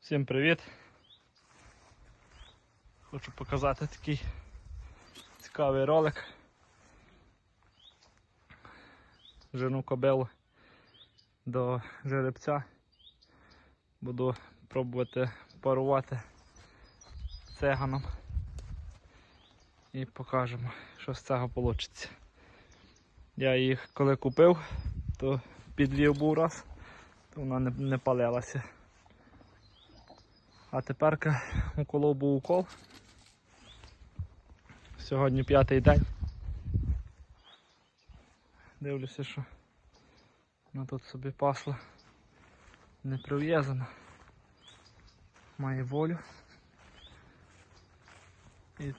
Всім привіт! Хочу показати такий цікавий ролик. Жену кобилу до жеребця. Буду пробувати парувати цеганом і покажемо, що з цього вийде. Я їх коли купив, то підвів був раз, вона не, не палилася. А тепер уколов був укол. Сьогодні п'ятий день. Дивлюся, що вона тут собі пасла не прив'язана. Має волю. І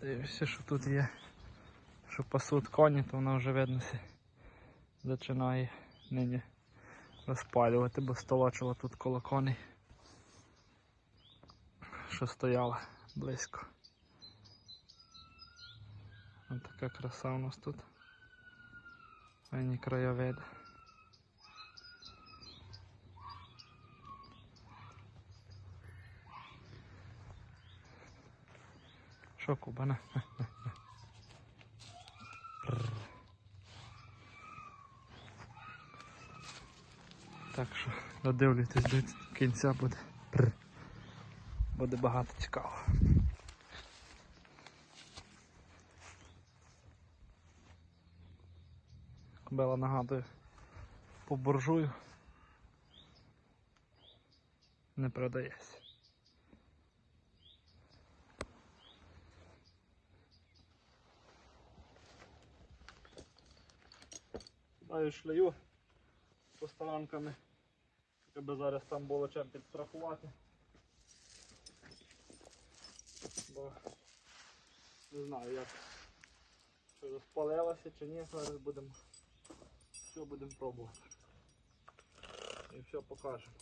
дивлюся, що тут є, що пасуть коні, то вона вже видно сі починає нині розпалювати, бо столочила тут коло коней що стояла близько. Ось така краса у нас тут. Файні краєвиди. Що кубана? Так що додивлюйтесь до кінця буде. Буде багато цікавого. Кобила нагадує по буржую. Не продається. Даю шлею посторонками, щоб зараз там було чим підстрахувати. бо не знаю як чи розпалилося чи ні, зараз будемо все будемо пробувати. І все покажемо.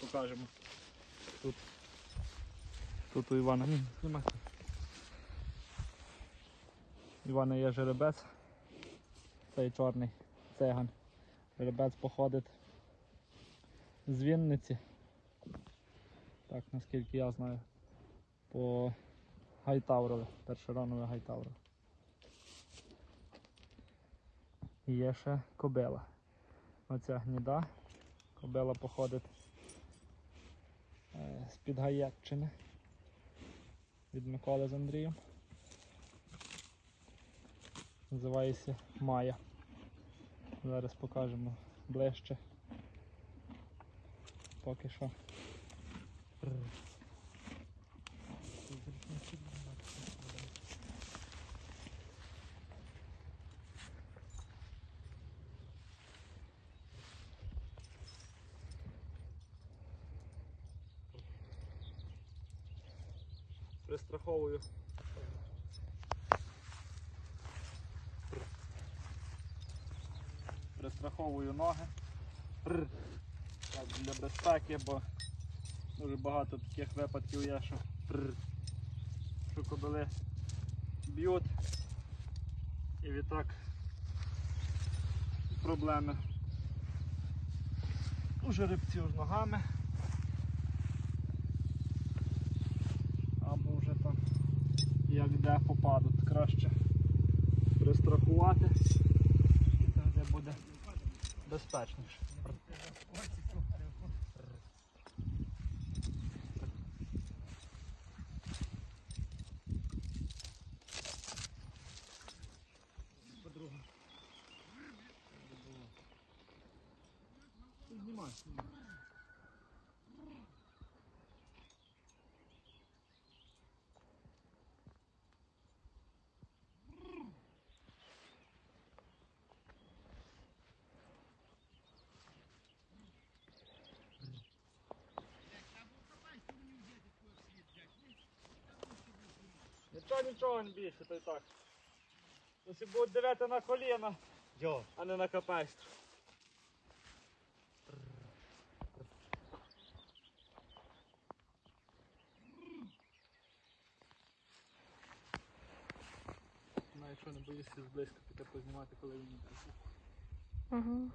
Покажемо. Тут, тут у Івана. Ні, знімай. Івана є жеребець. Цей чорний цеган. Жеребець походить з Вінниці. Так, наскільки я знаю. По Гайтаврове, першоранове Гайтаврове. І є ще кобила. Оця гніда. Кобила походить з-під Гаєтчини. Від Миколи з Андрієм. Називається Майя. Зараз покажемо ближче. Поки що. Пристраховую. Пристраховую ноги. Так, для безпеки, бо дуже багато таких випадків є, що, що кобили б'ють і відтак проблеми у жеребців з ногами. Або вже там як де попадуть, краще пристрахувати і тоді буде безпечніше. Нічого, нічого не більше, то й так. Якщо будуть дивити на коліна, Йо. а не на капельство. Навіть що не боюся зблизько піти познімати, коли він не прийшов. Угу.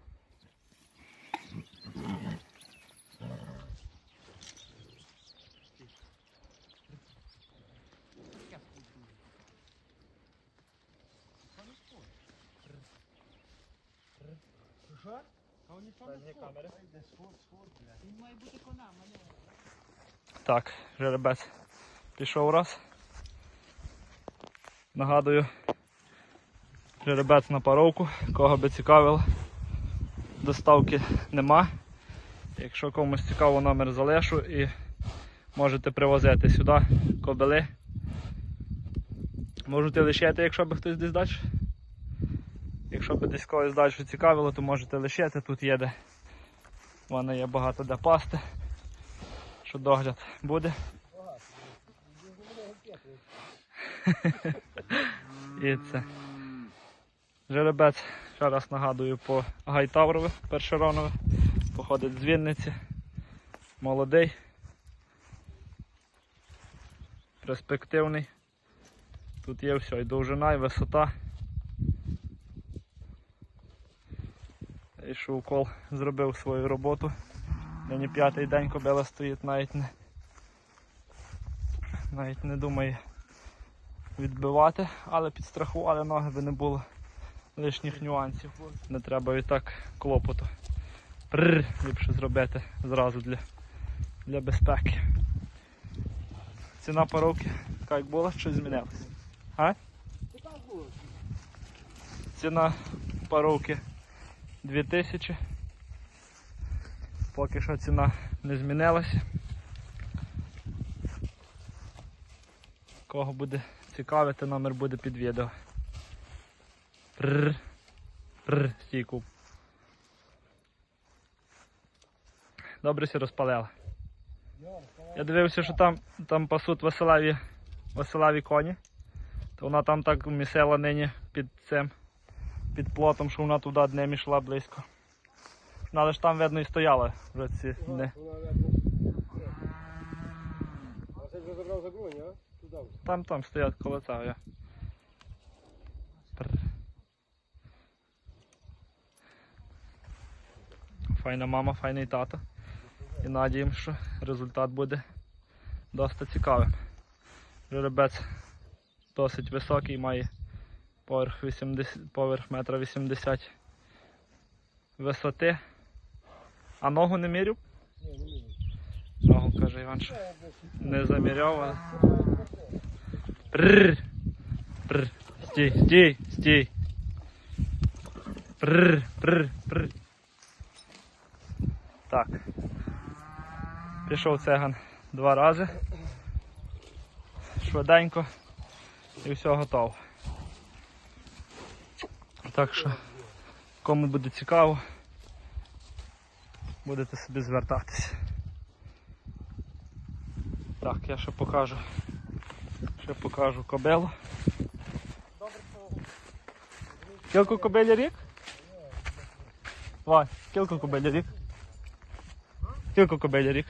Що? А вони що Задні камери. Йде сход, сход, блядь. Він має бути кона, мене. Так, жеребець пішов раз. Нагадую, жеребець на паровку, кого би цікавило. Доставки нема. Якщо комусь цікаво, номер залишу і можете привозити сюди кобили. Можете лишити, якщо би хтось десь далі. Якщо би десь когось далі цікавило, то можете лишити. Тут є де. У мене є багато де пасти. Що догляд буде. І це. Жеребець, ще раз нагадую, по Гайтаврове, першеронове. Походить з Вінниці. Молодий. Перспективний. Тут є все, і довжина, і висота. І Шовкол зробив свою роботу. Нині п'ятий день кобила стоїть, навіть не, навіть не думає відбивати, але підстрахували ноги, би не було лишніх нюансів. Не треба і так клопоту. Прррр, ліпше зробити зразу для, для безпеки. Ціна паровки, як була, щось змінилось. А? Ціна паровки 2000. Поки що ціна не змінилася. Кого буде цікавити, номер буде під відео. Стійку. Добре сі розпалила. Я дивився, що там, там пасуть Василеві, Василеві коні. То вона там так місила нині під цим, під плотом, що вона туди днем йшла близько. Ну, але ж там видно і стояла вже ці дни. А це вже забрав загоні, а? Там там стоять цього. Я. Файна мама, файний тато. І надіємо, що результат буде досить цікавим. Жеребець досить високий, має поверх 80, поверх метра 80 висоти. А ногу не міряю. Ногу, каже Іван, що не заміряв, але. Прррр. Прррр. Стій, стій, стій. Прррр, прррр, прррр. Так. Пішов цеган два рази. Швиденько. І все готово. Так що, кому буде цікаво, будете собі звертатися. Так, я ще покажу. Ще покажу кобилу. Скільки кобилі рік? Вань, скільки кобилі рік? Скільки кобилі рік?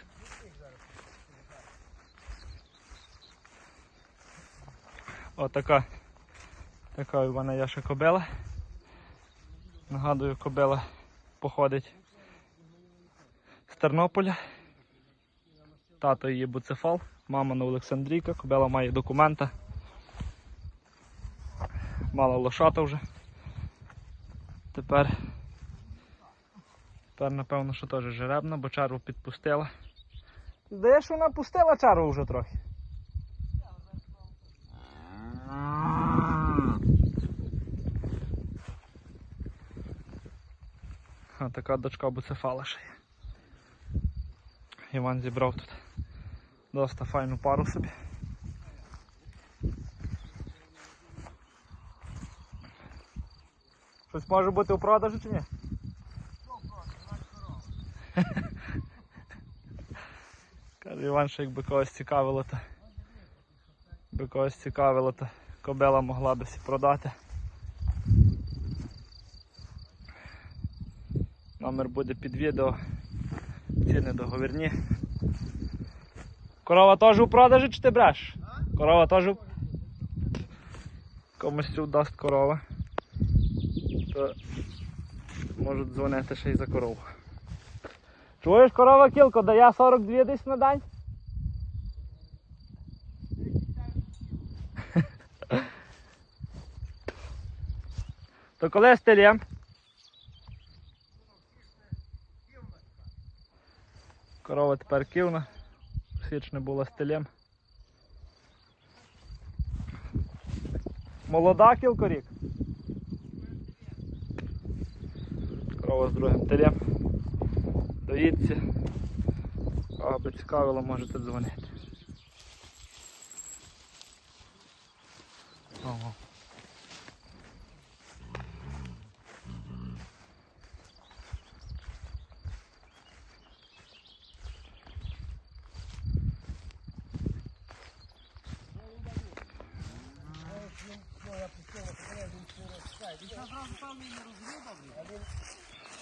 Отака. Така у мене є ще кобила. Нагадую, кобила походить з Тернополя. Тато її буцефал, мама на Олександрійка, кобила має документи. Мала лошата вже. Тепер, тепер напевно, що теж жеребна, бо чарву підпустила. Здається, вона пустила чарву вже трохи. А така дочка буцефала ще є. Іван зібрав тут доста файну пару собі. Щось може бути у продажу чи ні? Каже Іван, що якби когось цікавило, то якби когось цікавило, то кобела могла би сі продати. Номер буде під відео. Ціни договірні. Корова теж у продажі чи ти бреш? Корова теж. у- Комусь цю дасть корова. То можуть дзвонити ще й за корову. Чуєш, корова кілко дає 42 десь на день? То коли стелем? Корова тепер ківна. Січ не була стелем. Молода кілкорік. Корова з другим телем. Доїдці. Аби цікавило, можете дзвонити. Ого.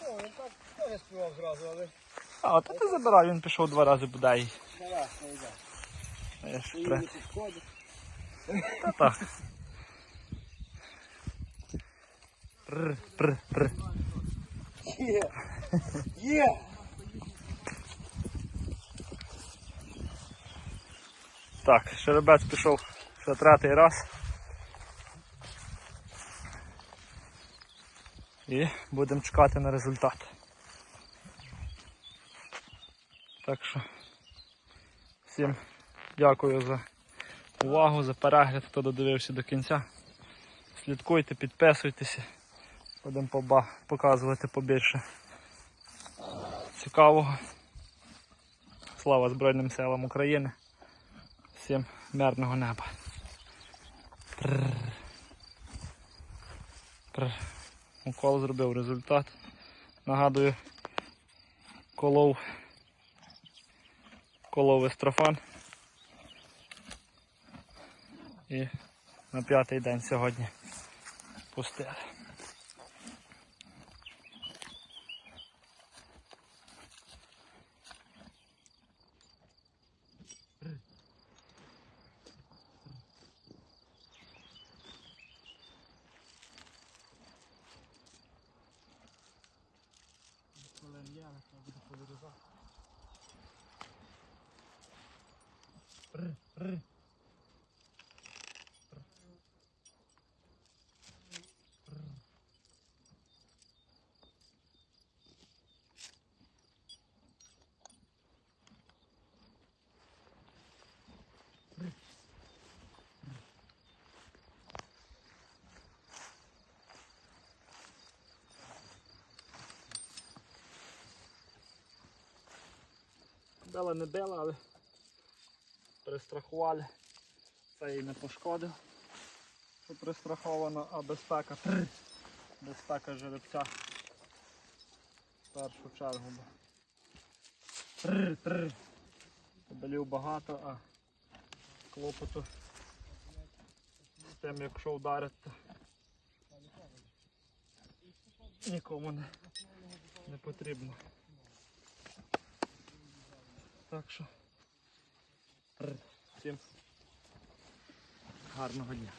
О, він так теж співав зразу, але А, от ти забирав, він пішов два рази бодай. зараз не йде. Та так. Пр, пр, пр. Є! Є! Так, жеребець пішов вже третій раз. І будемо чекати на результат. Так що всім дякую за увагу, за перегляд, хто додивився до кінця. Слідкуйте, підписуйтеся. Будемо показувати побільше цікавого. Слава Збройним силам України. Всім мирного неба. Прррр. Прррр. Укол зробив результат. Нагадую, колов колов естрофан. І на п'ятий день сьогодні пустили. Била не била, але перестрахували. Це її не пошкодив. Що пристраховано, а безпека. тррр, Безпека жеребця. В першу чергу. бо Тррр, тррр. Багато, а клопоту з тим, якщо вдарить, то нікому не, не потрібно. Так що всім гарного дня.